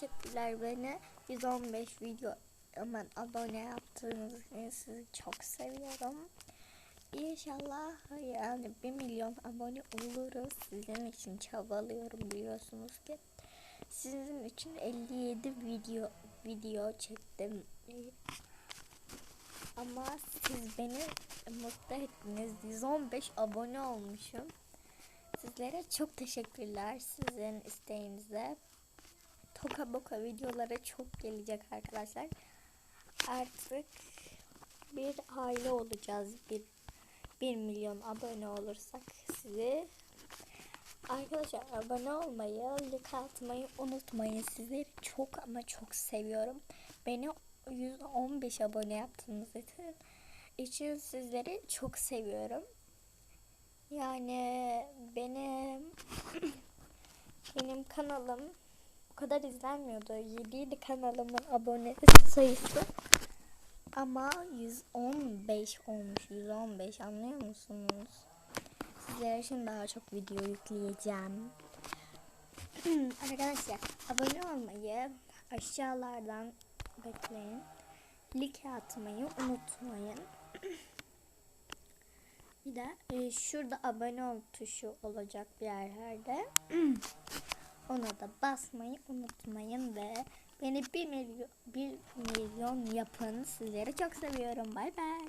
teşekkürler beni 115 video hemen abone yaptığınız için sizi çok seviyorum. İnşallah yani 1 milyon abone oluruz. Sizin için çabalıyorum biliyorsunuz ki. Sizin için 57 video video çektim. Ama siz beni mutlu ettiniz. 115 abone olmuşum. Sizlere çok teşekkürler sizin isteğinize. Toka boka videoları çok gelecek arkadaşlar. Artık bir aile olacağız. Bir, bir milyon abone olursak sizi Arkadaşlar abone olmayı, like atmayı unutmayın. Sizleri çok ama çok seviyorum. Beni 115 abone yaptığınız için, için sizleri çok seviyorum. Yani benim benim kanalım kadar izlenmiyordu. 7 kanalımın abone sayısı. Ama 115 olmuş. 115 anlıyor musunuz? Sizlere şimdi daha çok video yükleyeceğim. Arkadaşlar abone olmayı aşağılardan bekleyin. Like atmayı unutmayın. Bir de e, şurada abone ol tuşu olacak bir yerlerde. Ona da basmayı unutmayın ve beni 1 milyon, 1 milyon yapın. Sizleri çok seviyorum. Bay bay.